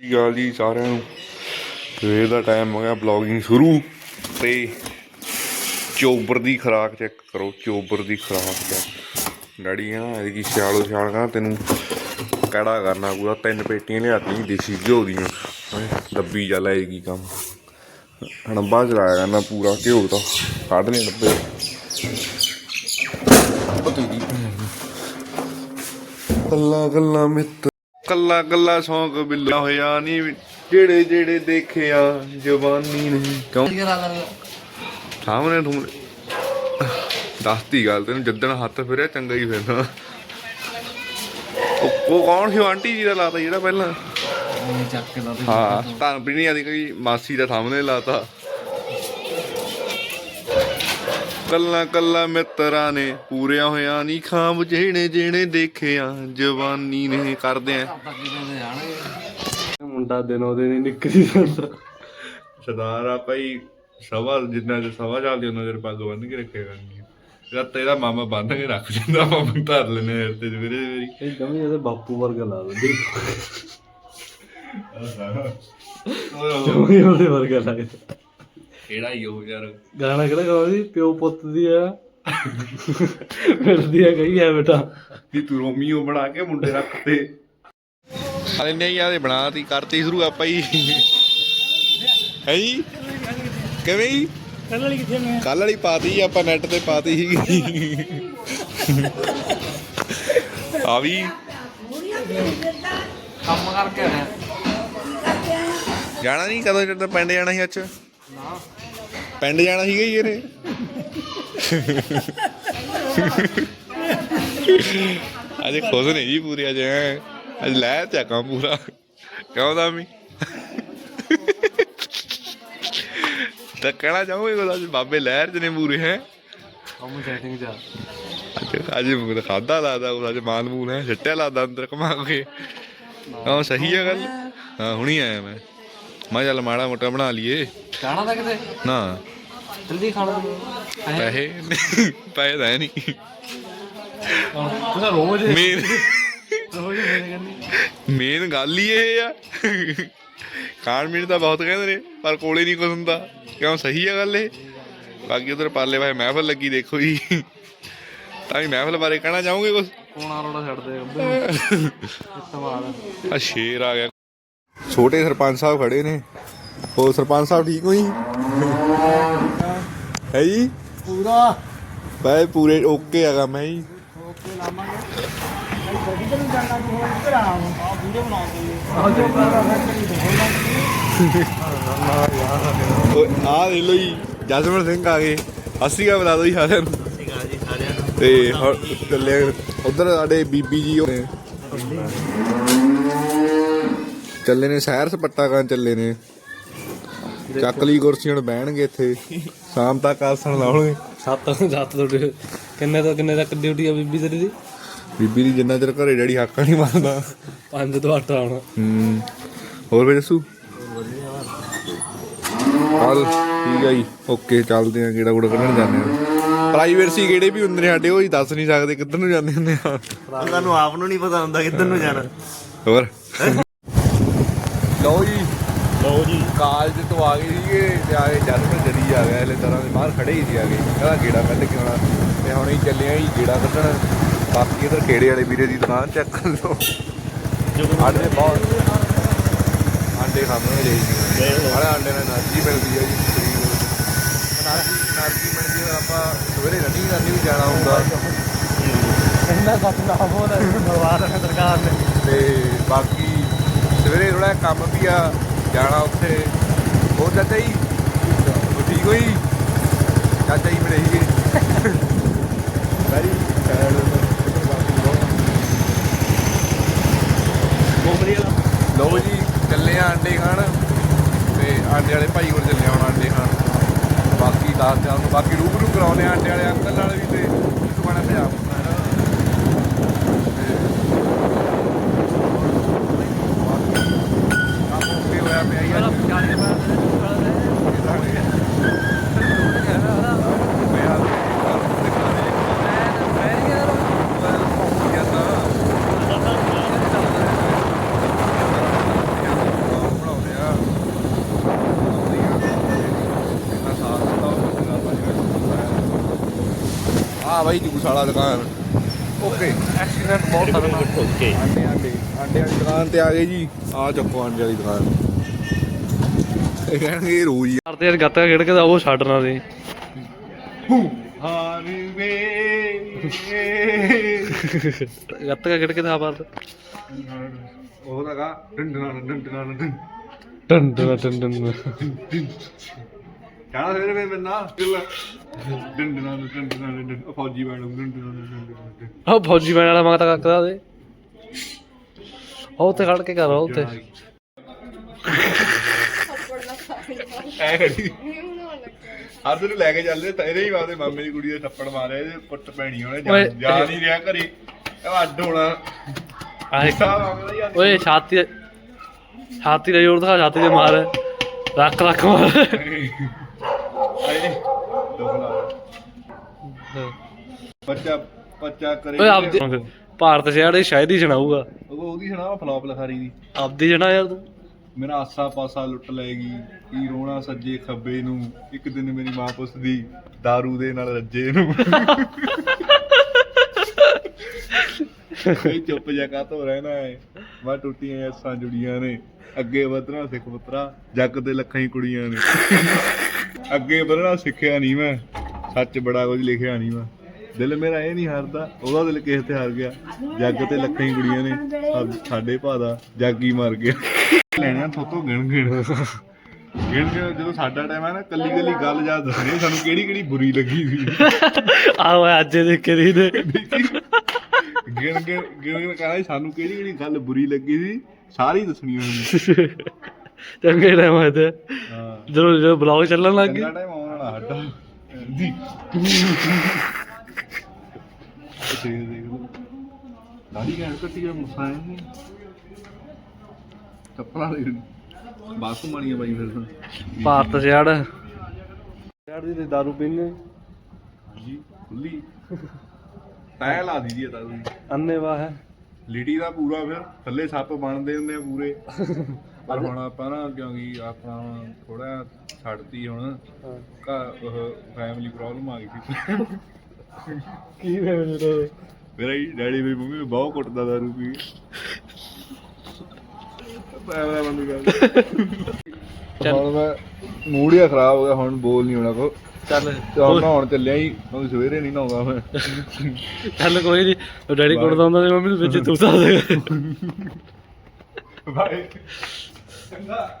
ਸਤਿ ਸ਼੍ਰੀ ਜੀ ਸਾਰਿਆਂ ਨੂੰ। ਸਵੇਰ ਦਾ ਟਾਈਮ ਹੋ ਗਿਆ ਬਲੌਗਿੰਗ ਸ਼ੁਰੂ। ਤੇ ਚੋਬਰ ਦੀ ਖਰਾਕ ਚੈੱਕ ਕਰੋ ਚੋਬਰ ਦੀ ਖਰਾਕ ਚੈੱਕ ਡੈਡੀ ਇਹਦੀ ਸਿਆਲੋ ਸਿਆਲ? ਤੈਨੂੰ ਕੜਾ ਕਰਨਾ ਪੂਰਾ ਤਿੰਨ ਪੇਟੀਆਂ ਲਿਆਤੀਆਂ ਦੇਸੀ ਘਿਓ ਦੀਆਂ। ਹੈਂ, ਡੱਬੀ ਜਾ ਲੈ ਕੀ ਕੰਮ। ਹਣਬਾ ਚਲਾਇਆ ਕਰਨਾ ਪੂਰਾ ਘਿਓ ਤਾਂ ਕੱਢ ਲੈ ਡੱਬੇ ਪਤੀ ਦੀ ਕੱਲਾ ਕੱਲਾ ਮਿੱਤ ਕੱਲਾ ਕੱਲਾ ਸ਼ੌਂਕ ਬਿੱਲਾ ਹੋਇਆ ਨਹੀਂ ਜਿਹੜੇ ਜਿਹੜੇ ਦੇਖਿਆ ਜਵਾਨੀ ਨੇ ਕਿਉਂ? ਸਾਹਮਣੇ ਤੂੰ ਦੱਸਤੀ ਗੱਲ ਤੈਨੂੰ ਜੱਦਣ ਹੱਥ ਫਿਰਿਆ ਚੰਗਾ ਹੀ ਫਿਰਦਾ ਉਹ ਕੌਣ ਸੀ? ਆਂਟੀ ਜੀ ਦਾ ਲਾਤਾ ਜਿਹੜਾ ਪਹਿਲਾਂ? ਚੱਕ ਕੇ ਹਾਂ ਤਾਂ ਵੀ ਆਦੀ ਕੋਈ ਮਾਸੀ ਦਾ ਸਾਹਮਣੇ ਲਾਤਾ। ਕੱਲਾ ਕੱਲਾ ਮਿੱਤਰਾਂ ਨੇ ਪੂਰਿਆ ਹੋਇਆ ਨਹੀਂ ਖਾਮ ਜਿਹੜੇ ਜਿਹੜੇ ਦੇਖਿਆ ਜਵਾਨੀ ਨੇ ਕਰਦੇ ਆ। ਦੇ ਮੁੰਡਾ ਦਿਨੋਂ ਦਿਨ ਹੀ ਨਿਕਲੀ ਜਾਂਦਾ। ਸਰਦਾਰ ਆ ਭਾਈ ਸਵਾ ਜਿੰਨਾ ਚਿਰ ਸਵਾ ਚੱਲਦੀ ਉਹਨਾਂ ਚਿਰ ਪੱਗ ਬੰਨ ਕੇ ਕਰਨੀ ਜਦ ਤੇਰਾ ਮਾਮਾ ਬੰਨ ਕੇ ਰੱਖ ਦਿੰਦਾ ਮਾਮਾ ਧਰ ਲੈਨੇ ਸਿਰ ਤੇ ਸਵੇਰੇ ਸਵੇਰੇ ਇਹ ਜਮੀ ਇਹਦੇ ਬਾਪੂ ਵਰਗਾ ਲਾ ਦਿੰਦੀ। ਜਮੀ ਉਹਦੇ ਵਰਗਾ ਲੱਗਦਾ ਕਿਹੜਾ ਹੀ ਉਹ ਯਾਰ ਗਾਣਾ ਕਿਹੜਾ ਗਾਉਂਦਾ ਸੀ? ਪਿਓ ਪੁੱਤ ਦੀ ਆ। ਮਿਲਦੀ ਆ ਗਈ ਆ ਬੇਟਾ। ਵੀ ਤੂੰ ਰੋਮੀਓ ਬਣਾ ਕੇ ਮੁੰਡੇ ਰੱਖਤੇ ਅਰੇ ਨਹੀਂ ਯਾਰ ਇਹ ਬਣਾਤੀ ਕਰਤੀ ਸ਼ੁਰੂ ਆਪਾਂ ਹੀ। ਹੈ ਜੀ? ਕਿਵੇਂ ਜੀ? ਕੱਲ ਵਾਲੀ ਕਿੱਥੇ ਮੈਂ ਕੱਲ ਵਾਲੀ ਪਾਤੀ ਸੀ ਆਪਾਂ ਨੈਟ ਤੇ ਪਾਤੀ ਸੀਗੀ। ਆ ਵੀ। ਕੰਮ ਕਰਕੇ ਆਇਆ। ਜਾਣਾ ਨਹੀਂ? ਕਦੋਂ ਜਦੋਂ ਪਿੰਡ ਜਾਣਾ ਸੀ ਅੱਜ? ਨਾ। ਪਿੰਡ ਜਾਣਾ ਸੀਗਾ ਜੀ ਇਹਨੇ। ਅੱਜ ਖੁਸ਼ ਨਹੀਂ ਜੀ ਪੂਰੇ ਅੱਜ ਐਂ। ਅੱਜ ਲੈ ਚੱਕਾਂ ਪੂਰਾ। ਕਿਉਂ ਦਾ ਵੀ ਤਾਂ ਕਹਿਣਾ ਚਾਹੂੰਗਾ ਕਿ ਅੱਜ ਬਾਬੇ ਲਹਿਰ ਚ ਨੇ ਪੂਰੇ ਹੈ? ਕੰਮ ਸੈਟਿੰਗ ਜਾ ਅੱਜ ਅੱਜ ਖਾਦਾ ਲਾਦਾ ਉਹ ਅੱਜ ਮਾਲ ਮੂਲ ਹੈ ਛੱਟਿਆ ਲਾਦਾ ਅੰਦਰ ਕਮਾ ਕੇ। ਹਾਂ ਸਹੀ ਹੈ ਗੱਲ। ਹਾਂ ਹੁਣੀ ਆਇਆ ਮੈਂ। ਮੈਂ ਚੱਲ ਮਾੜਾ ਮੋਟਾ ਬਣਾ ਲਈਏ। ਜਾਣਾ ਤਾਂ ਕਿਤੇ? ਨਾ। ਜਲਦੀ ਖਾਣਾ ਪੈਸੇ? ਪੈਸੇ? ਤਾਂ ਹੈ ਨਹੀਂ ਤੂੰ ਤਾਂ ਰੋਜ਼ ਮੇਨ ਰੋਜ਼ ਮੇਰੇ ਕੰਨੀ ਮੇਨ ਗੱਲ ਹੀ ਇਹ ਆ। ਖਾਣ ਪੀਣ ਤਾਂ ਬਹੁਤ ਕਹਿੰਦੇ ਨੇ ਪਰ ਕੋਲੇ ਨਹੀਂ ਕੁਝ ਹੁੰਦਾ। ਕਿਉਂ? ਸਹੀ ਆ ਗੱਲ ਇਹ। ਬਾਕੀ ਉਧਰ ਪਾਲੇ ਭਾਈ ਮਹਿਫਲ ਲੱਗੀ ਦੇਖੋ ਜੀ। ਤਾਂ ਵੀ ਮਹਿਫਲ ਬਾਰੇ ਕਹਿਣਾ ਚਾਹੋਗੇ ਕੁਝ ਕੋਣਾ ਰੋੜਾ ਛੱਡ ਦੇ ਇਸਤਮਾਲ ਆ ਸ਼ੇਰ ਆ ਗਿਆ ਛੋਟੇ ਸਰਪੰਚ ਸਾਹਿਬ ਖੜੇ ਨੇ। ਹੋਰ ਸਰਪੰਚ ਸਾਹਿਬ ਠੀਕ ਹੋ ਜੀ? ਹੈ ਜੀ? ਪੂਰਾ। ਬਾਈ ਪੂਰੇ ਓਕੇ ਹੈਗਾ ਮੈਂ ਜੀ। ਓਕੇ ਲਾਵਾਂਗੇ। ਗੱਡੀ ਤੇ ਨੂੰ ਜਾਣਾ ਤੂੰ ਹੋਰ ਘਰ ਆ ਵੀਡੀਓ ਬਣਾ ਓਏ ਆ ਦੇ ਲੋ ਜੀ ਜਸਮਨ ਸਿੰਘ ਆ ਗਏ। ਅਸੀਂ ਕਾ ਬੁਲਾ ਦੋ ਜੀ ਸਾਰਿਆਂ ਨੂੰ। ਤੇ ਹੁਣ ਚੱਲੇ ਉਧਰ ਸਾਡੇ ਬੀਬੀ ਜੀ ਹੋਣੇ ਚੱਲੇ ਨੇ ਸੈਰ ਸਪੱਟਾ ਕਰਨ ਚੱਲੇ ਨੇ। ਚੱਕਲੀ ਕੁਰਸੀ ਹੁਣ ਬਹਿਣਗੇ ਇੱਥੇ। ਸ਼ਾਮ ਤੱਕ ਆਸਣ ਲਾਉਣਗੇ। ਸੱਤ ਸੱਤ ਤੁਹਾਡੇ। ਕਿੰਨੇ ਤੋਂ ਕਿੰਨੇ ਤੱਕ ਡਿਊਟੀ ਆ ਬੀਬੀ ਤੇਰੀ ਦੀ? ਬੀਬੀ ਦੀ ਜਿੰਨਾ ਚਿਰ ਘਰੇ ਡੈਡੀ ਹੱਕਾ ਨਹੀਂ ਮੰਨਦਾ 5 ਤੋਂ 8 ਆਉਣਾ। ਹੂੰ। ਹੋਰ ਫਿਰ ਦੱਸੂ? ਚੱਲ ਠੀਕ ਹੈ ਜੀ। ਓਕੇ ਚੱਲਦੇ ਆ ਕਿਹੜਾ ਕੁੜਾ ਕੱਢਣ ਜਾਂਦੇ ਆ। ਪ੍ਰਾਈਵੇਟ ਸੀ ਕਿਹੜੇ ਵੀ ਹੁੰਦੇ ਨੇ ਸਾਡੇ ਉਹ ਹੀ ਦੱਸ ਨਹੀਂ ਸਕਦੇ ਕਿੱਧਰ ਨੂੰ ਜਾਂਦੇ ਹੁੰਦੇ ਆ। ਤੁਹਾਨੂੰ ਆਪ ਨੂੰ ਨਹੀਂ ਪਤਾ ਹੁੰਦਾ ਕਿੱਧਰ ਨੂੰ ਜਾਣਾ। ਹੋਰ? ਲਓ ਜੀ। ਲਓ ਜੀ। ਕਾਲਜ ਤੋਂ ਆ ਗਏ ਸੀਗੇ ਤੇ ਆਏ ਜਨਮ ਜਰੀ ਆ ਗਿਆ ਇਹਲੇ ਤਰ੍ਹਾਂ ਦੇ ਬਾਹਰ ਖੜੇ ਹੀ ਸੀ ਆ ਗਏ ਕਹਿੰਦਾ ਗੇੜਾ ਕੱਢ ਕੇ ਆਉਣਾ। ਤੇ ਹੁਣ ਹੀ ਚੱਲੇ ਆ ਜੀ ਗੇੜਾ ਕੱਢਣ। ਬਾਕੀ ਇਧਰ ਖੇੜੇ ਵਾਲੇ ਵੀਰੇ ਦੀ ਦੁਕਾਨ ਚੈੱਕ ਕਰ ਲਓ। ਆਂਡੇ ਬਹੁਤ ਆਂਡੇ ਖਾਣੇ ਲਈ ਜੀ ਹਰ ਆਂਡੇ ਨਾਲ એનર્ਜੀ ਮਿਲਦੀ ਹੈ ਜੀ ਸਰੀਰ ਨੂੰ। એનર્ਜੀ ਮਿਲਦੀ ਹੈ ਆਪਾਂ ਸਵੇਰੇ ਰਨਿੰਗ ਕਰਨੀ ਵੀ ਜਾਣਾ ਹੁੰਦਾ। ਇੰਨਾ ਸੱਚ ਨਾ ਹੋਣਾ ਸਰਕਾਰ ਨੇ। ਤੇ ਬਾਕੀ ਸਵੇਰੇ ਥੋੜਾ ਕੰਮ ਵੀ ਆ ਜਾਣਾ ਉੱਥੇ। ਹੋਰ ਚਾਚਾ ਜੀ? ਉਹ ਠੀਕ ਹੋਈ ਚਾਚਾ ਜੀ ਮੇਰੇ ਹੀ ਵੈਰੀ ਸੈਡ ਲਓ ਜੀ ਚੱਲੇ ਆ ਆਂਡੇ ਖਾਣ। ਤੇ ਆਂਡੇ ਵਾਲੇ ਭਾਈ ਕੋਲ ਚੱਲੇ ਆ ਹੁਣ ਆਂਡੇ ਖਾਣ। ਬਾਕੀ ਦੱਸ ਨੂੰ ਬਾਕੀ ਰੂਬਰੂ ਕਰਾਉਨੇ ਆ ਆਂਡੇ ਵਾਲੇ ਅੰਕਲ ਨਾਲ ਵੀ ਤੇ ਇੱਕ ਬਣਾ ਹੋਇਆ ਪਿਆ ਹੀ ਆ ਆ ਬਾਈ ਜੂਸ ਵਾਲਾ ਦੁਕਾਨ। ਓਕੇ। ਐਕਸੀਡੈਂਟ ਬਹੁਤ ਸਾਰਾ ਓਕੇ ਆਂਡੇ ਆਂਡੇ। ਆਂਡੇ ਵਾਲੀ ਦੁਕਾਨ ਤੇ ਆ ਗਏ ਜੀ। ਆ ਚੱਕੋ ਆਂਡੇ ਵਾਲੀ ਦੁਕਾਨ। ਕਹਿਣਗੇ ਇਹ ਰੋਜ਼ ਹੀ ਕਰਦੇ ਯਾਰ ਗੱਤਕਾ ਖੇਡ ਕੇ ਤਾਂ ਉਹ ਛੱਡਣਾ ਸੀ ਹਾਰੇ ਵੇ। ਗੱਤਕਾ ਖੇਡ ਕੇ ਤਾਂ ਆਪਰ ਉਹ ਲਗਾ ਡੰਡਣਾ ਡੰਡਣਾ ਡੰਡਣਾ ਟੰ ਟੰ ਟੰ ਟੰ ਕਹਿਣਾ ਸਵੇਰੇ ਮੈਂ ਮੈਨਾਂ ਡੰਡਣਾ ਡੰਡਣਾ ਡੰਡਣਾ ਫੌਜੀ ਬਣ ਡੰਡਣਾ ਡੰਡਣਾ ਉਹ ਫੌਜੀ ਬਣ ਵਾਲਾ ਮੰਗਤਾ ਕੱਕਦਾ ਦੇ ਉਹ ਉੱਥੇ ਖੜ ਕੇ ਕਰ ਉਹ ਉੱਥੇ। ਐ ਖੜੀ। ਹਰ ਦਿਨ ਲੈ ਕੇ ਚੱਲਦੇ ਤਾਂ ਇਹਦੇ ਹੀ ਬਾਦੇ ਮਾਮੇ ਦੀ ਕੁੜੀ ਦੇ ਥੱਪੜ ਮਾਰਿਆ ਇਹਦੇ ਪੁੱਟ ਪੈਣੀ ਉਹਨੇ ਓਏ, ਜਾ- ਜਾ ਨਹੀਂ ਰਿਹਾ ਘਰੇ। ਇਹ ਅੱਡ ਹੋਣਾ। ਆਏ। ਓਏ ਛਾਤੀ ਛਾਤੀ ਦਾ ਜ਼ੋਰ ਦਿਖਾ ਛਾਤੀ ਤੇ ਮਾਰ। ਰੱਖ ਰੱਖ ਮਾਰ। ਆਏ ਬੱਚਾ ਬੱਚਾ ਕਰੇ ਓਏ ਆਪਦੀ ਭਾਰਤ ਸ਼ਹਿਰ ਦੀ ਸ਼ਾਇਦ ਹੀ ਸੁਣਾਊਗਾ। ਉਹ ਉਹਦੀ ਸੁਣਾ ਫਲੌਪ ਲਖਾਰੀ ਦੀ। ਆਪਦੀ ਜਣਾ ਯਾਰ ਤੂੰ। ਮੇਰਾ ਆਸਾ ਪਾਸਾ ਲੁੱਟ ਲਏਗੀ, ਕੀ ਰੋਣਾ ਸੱਜੇ ਖੱਬੇ ਨੂੰ, ਇੱਕ ਦਿਨ ਮੇਰੀ ਮਾਂ ਪੁੱਛਦੀ दारू ਦੇ ਨਾਲ ਰੱਜੇ ਨੂੰ। ਇਹ ਚੁੱਪ ਜਾ ਕਾ ਤੋ ਰਹਿਣਾ ਹੈ ਮੈਂ ਟੁੱਟੀਆਂ ਐਸਾਂ ਜੁੜੀਆਂ ਨੇ। ਅੱਗੇ ਵਧਣਾ ਸਿੱਖ ਪੁੱਤਰਾ, ਜੱਗ ਤੇ ਲੱਖਾਂ ਹੀ ਕੁੜੀਆਂ ਨੇ। ਅੱਗੇ ਵਧਣਾ ਸਿੱਖਿਆ ਨਹੀਂ ਮੈਂ, ਸੱਚ ਬੜਾ ਕੁਝ ਲਿਖਿਆ ਨਹੀਂ ਮੈਂ। ਦਿਲ ਮੇਰਾ ਇਹ ਨਹੀਂ ਹਾਰਦਾ, ਉਹਦਾ ਦਿਲ ਕਿਸੇ ਤੇ ਹਾਰ ਗਿਆ? ਜੱਗ ਤੇ ਲੱਖਾਂ ਹੀ ਕੁੜੀਆਂ ਨੇ ਸਾ- ਸਾਡੇ ਭਾਦਾ ਦਾ ਹੀ ਮਰ ਗਿਆ। ਲੈਣਾ ਥੋਤੋਂ ਗਿਣ ਗਿਣ। ਗਿਣ ਗਿਣ ਜਦੋਂ ਸਾਡਾ ਟਾਈਮ ਹੈ ਨਾ ਕੱਲੀ ਕੱਲੀ ਗੱਲ ਯਾਦ ਦੱਸਣੀ ਸਾਨੂੰ ਕਿਹੜੀ ਕਿਹੜੀ ਬੁਰੀ ਲੱਗੀ ਸੀ। ਆਹ ਓਏ ਅੱਜ ਦੀ ਦੇ। ਗਿਣ ਗਿਣ ਗਿਣ ਗਿਣ ਕਹਿੰਦਾ ਸਾਨੂੰ ਕਿਹੜੀ ਕਿਹੜੀ ਗੱਲ ਬੁਰੀ ਲੱਗੀ ਸੀ ਸਾਰੀ ਦੱਸਣੀ ਉਹਨੂੰ। ਚੰਗੇ ਟਾਈਮ ਤੇ। ਹਾਂ। ਜਦੋਂ ਜਦੋਂ ਬਲੌਗ ਚੱਲਣ ਲੱਗ ਚੰਗਾ ਟਾਈਮ ਆਉਣ ਵਾਲਾ ਸਾਡਾ। ਜੀ। ਦੇਖ ਦੇਖ। ਦਾੜੀ ਕਹਿਣ ਕੱਟੀ ਆ ਹੈ ਨਹੀਂ ਚੱਪਲਾਂ ਦੇ ਬਾਸੂ ਮਾਣੀਆਂ ਬਾਈ ਫਿਰ ਭਾਰਤ ਸ਼ਹਿਰ ਸ਼ਹਿਰ ਦੀ ਤੇ ਦਾਰੂ ਪੀਣੇ ਜੀ ਖੁੱਲੀ। ਤੈ ਲਾ ਦੀ ਦੀ ਤਾਂ ਤੁਸੀਂ। ਅੰਨੇ ਵਾਹ ਹੈ। ਲੀਟੀ ਦਾ ਪੂਰਾ ਫਿਰ ਥੱਲੇ ਸੱਪ ਬਣਦੇ ਹੁੰਦੇ ਆ ਪੂਰੇ। ਪਰ ਹੁਣ ਆਪਾਂ ਨਾ ਕਿਉਂਕਿ ਆਪਾਂ ਥੋੜਾ ਛੱਡਤੀ ਹੁਣ ਘਰ ਉਹ ਫੈਮਿਲੀ ਪ੍ਰੋਬਲਮ ਆ ਗਈ ਸੀ। ਕੀ ਵੇ ਮੇਰੇ ਮੇਰਾ ਹੀ ਡੈਡੀ ਮੇਰੀ ਮੰਮੀ ਬਹੁਤ ਕੁੱਟਦਾ ਦਾਰੂ ਪੀ ਕੇ ਪੈਰਾ ਬੰਦ ਕਰ ਚੱਲ। ਹੁਣ ਮੈਂ ਮੂਡ ਹੀ ਖਰਾਬ ਹੋ ਗਿਆ ਹੁਣ ਬੋਲ ਨਹੀਂ ਹੋਣਾ ਕੋ ਚੱਲ ਤੇ ਹੁਣ ਨਹਾਉਣ ਚੱਲਿਆ ਹੀ ਕਿਉਂਕਿ ਸਵੇਰੇ ਨਹੀਂ ਨਹਾਉਂਦਾ ਮੈਂ। ਚੱਲ ਕੋਈ ਨਹੀਂ ਡੈਡੀ ਕੁੱਟਦਾ ਹੁੰਦਾ ਤੇ ਮੰਮੀ ਨੂੰ ਵਿੱਚ ਤੂੰ ਦੇ ਬਾਏ। ਚੰਗਾ।